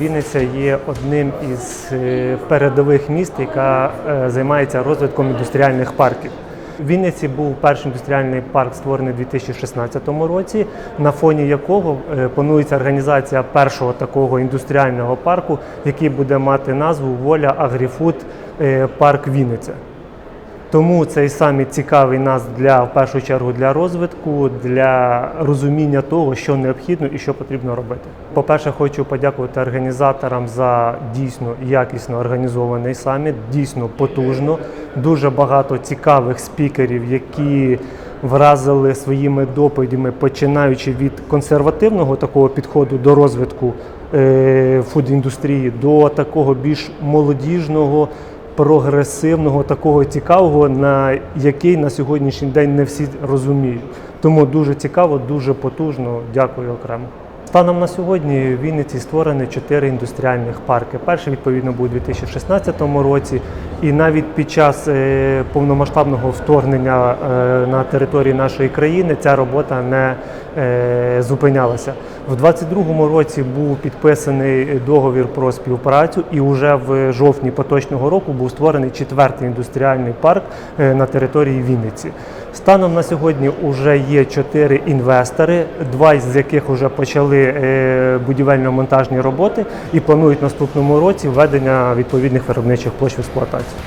Вінниця є одним із е, передових міст, яка е, займається розвитком індустріальних парків. В Вінниці був перший індустріальний парк створений у 2016 році, на фоні якого е, планується організація першого такого індустріального парку, який буде мати назву Воля Агріфуд Парк Вінниця. Тому цей саміт цікавий нас для в першу чергу для розвитку, для розуміння того, що необхідно і що потрібно робити. По-перше, хочу подякувати організаторам за дійсно якісно організований саміт, дійсно потужно. Дуже багато цікавих спікерів, які вразили своїми доповідями, починаючи від консервативного такого підходу до розвитку е, фуд-індустрії, до такого більш молодіжного прогресивного, такого цікавого, на який на сьогоднішній день не всі розуміють. Тому дуже цікаво, дуже потужно. Дякую окремо. Станом на сьогодні в Вінниці створені чотири індустріальних парки. Перший відповідно був у 2016 році, і навіть під час е, повномасштабного вторгнення е, на території нашої країни ця робота не е, зупинялася. В 2022 році був підписаний договір про співпрацю, і вже в жовтні поточного року був створений четвертий індустріальний парк на території Вінниці. Станом на сьогодні вже є чотири інвестори, два з яких вже почали е, будівельно-монтажні роботи і планують наступному році введення відповідних виробничих площ в експлуатацію.